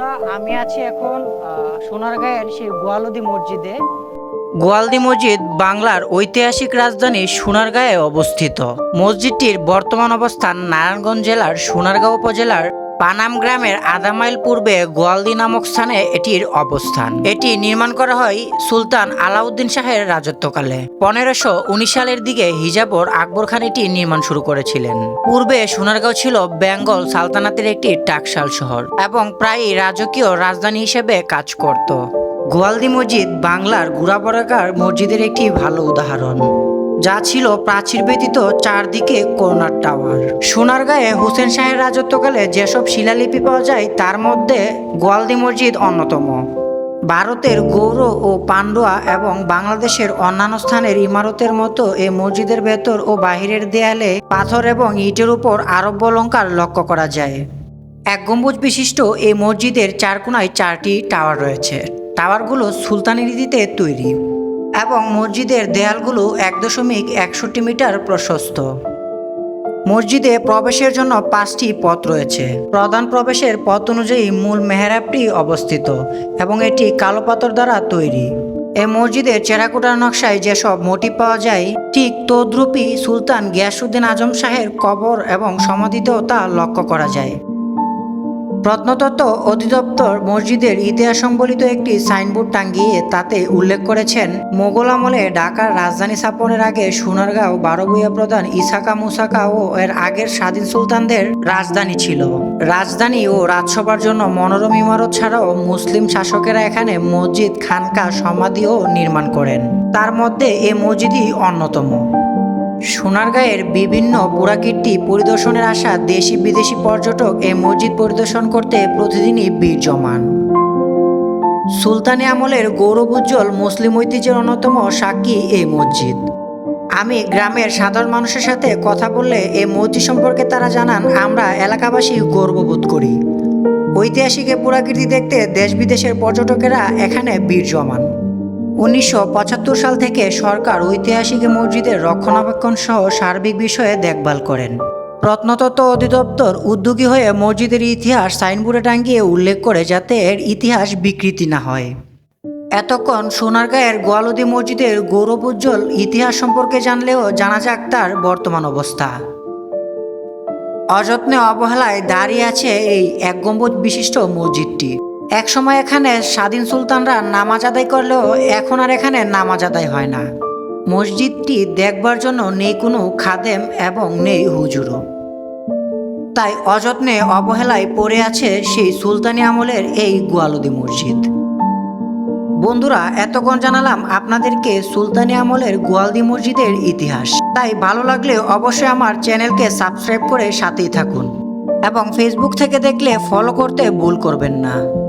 বন্ধুরা, আমি আছি এখন সোনারগাঁয়ের সেই গোয়ালদি মসজিদে। গোয়ালদি মসজিদ বাংলার ঐতিহাসিক রাজধানী সোনারগাঁয়ে অবস্থিত। মসজিদটির বর্তমান অবস্থান নারায়ণগঞ্জ জেলার সোনারগাঁও উপজেলার পানাম গ্রামের আধা মাইল পূর্বে গোয়ালদি নামক স্থানে এটির অবস্থান। এটি নির্মাণ করা হয় সুলতান আলাউদ্দিন শাহের রাজত্বকালে। পনেরোশো উনিশ সালের দিকে হিজাবর আকবর খান এটি নির্মাণ শুরু করেছিলেন। পূর্বে সোনারগাঁও ছিল বেঙ্গল সালতানাতের একটি টাকশাল শহর এবং প্রায়ই রাজকীয় রাজধানী হিসেবে কাজ করত। গোয়ালদি মসজিদ বাংলার গুড়াবরাকার মসজিদের একটি ভালো উদাহরণ। যা ছিল প্রাচীর ব্যতীত চারদিকে কর্নার টাওয়ার। সোনারগাঁয়ে হোসেন শাহের রাজত্বকালে যেসব শিলালিপি পাওয়া যায়, তার মধ্যে গোয়ালদি মসজিদ অন্যতম। ভারতের গৌর ও পান্ডুয়া এবং বাংলাদেশের অন্যান্য স্থানের ইমারতের মতো এই মসজিদের ভেতর ও বাহিরের দেয়ালে পাথর এবং ইটের উপর আরব্য অলঙ্কার লক্ষ্য করা যায়। এক গম্বুজ বিশিষ্ট এই মসজিদের চার কোনায় চারটি টাওয়ার রয়েছে। টাওয়ারগুলো সুলতানি রীতিতে তৈরি। এবং মসজিদের দেয়ালগুলো এক দশমিক একষট্টি মিটার প্রশস্ত। মসজিদে প্রবেশের জন্য পাঁচটি পথ রয়েছে। প্রধান প্রবেশের পথ অনুযায়ী মূল মেহরাবটি অবস্থিত এবং এটি কালো পাথর দ্বারা তৈরি। এ মসজিদের চেরাকোটার নকশায় যেসব মোটি পাওয়া যায়, ঠিক তদ্রূপী সুলতান গিয়াসুদ্দিন আজম শাহের কবর এবং সমাধিতেও তা লক্ষ্য করা যায়। প্রত্নতত্ত্ব অধিদপ্তর মসজিদের ইতিহাস সম্বলিত একটি সাইনবোর্ড টাঙ্গিয়ে তাতে উল্লেখ করেছেন, মোগল আমলে ঢাকার রাজধানী স্থাপনের আগে সোনারগাঁও বারোবুয়া প্রধান ইসাকা মুসাকা ও এর আগের স্বাধীন সুলতানদের রাজধানী ছিল। রাজধানী ও রাজসভার জন্য মনোরম ইমারত ছাড়াও মুসলিম শাসকেরা এখানে মসজিদ, খানকা, সমাধিও নির্মাণ করেন। তার মধ্যে এ মসজিদই অন্যতম। সোনারগাঁয়ের বিভিন্ন পুরাকীর্তি পরিদর্শনের আসা দেশি বিদেশি পর্যটক এই মসজিদ পরিদর্শন করতে প্রতিদিনই ভিড় জমান। সুলতানি আমলের গৌরব উজ্জ্বল মুসলিম ঐতিহ্যের অন্যতম সাক্ষী এই মসজিদ। আমি গ্রামের সাধারণ মানুষের সাথে কথা বললে এই মসজিদ সম্পর্কে তারা জানান, আমরা এলাকাবাসী গর্ববোধ করি। ঐতিহাসিক এই পুরাকীর্তি দেখতে দেশ বিদেশের পর্যটকেরা এখানে ভিড় জমান। উনিশশো পঁচাত্তর সাল থেকে সরকার ঐতিহাসিক মসজিদের রক্ষণাবেক্ষণ সহ সার্বিক বিষয়ে দেখভাল করেন। প্রত্নতত্ত্ব অধিদপ্তর উদ্যোগী হয়ে মসজিদের ইতিহাস সাইনবোর্ডে টাঙ্গিয়ে উল্লেখ করে যাতে এর ইতিহাস বিকৃতি না হয়। এতক্ষণ সোনারগাঁয়ের গোয়ালদি মসজিদের গৌরব উজ্জ্বল ইতিহাস সম্পর্কে জানলেও জানা যাক তার বর্তমান অবস্থা। অযত্নে অবহেলায় দাঁড়িয়ে আছে এই এক গম্বুজ বিশিষ্ট মসজিদটি। একসময় এখানে স্বাধীন সুলতানরা নামাজ আদায় করলেও এখন আর এখানে নামাজ আদায় হয় না। মসজিদটি দেখবার জন্য নেই কোনো খাদেম এবং নেই হুজুরও। তাই অযত্নে অবহেলায় পড়ে আছে সেই সুলতানি আমলের এই গোয়ালদি মসজিদ। বন্ধুরা, এতক্ষণ জানালাম আপনাদেরকে সুলতানি আমলের গোয়ালদি মসজিদের ইতিহাস। তাই ভালো লাগলে অবশ্যই আমার চ্যানেলকে সাবস্ক্রাইব করে সাথেই থাকুন। এবং ফেসবুক থেকে দেখলে ফলো করতে ভুল করবেন না।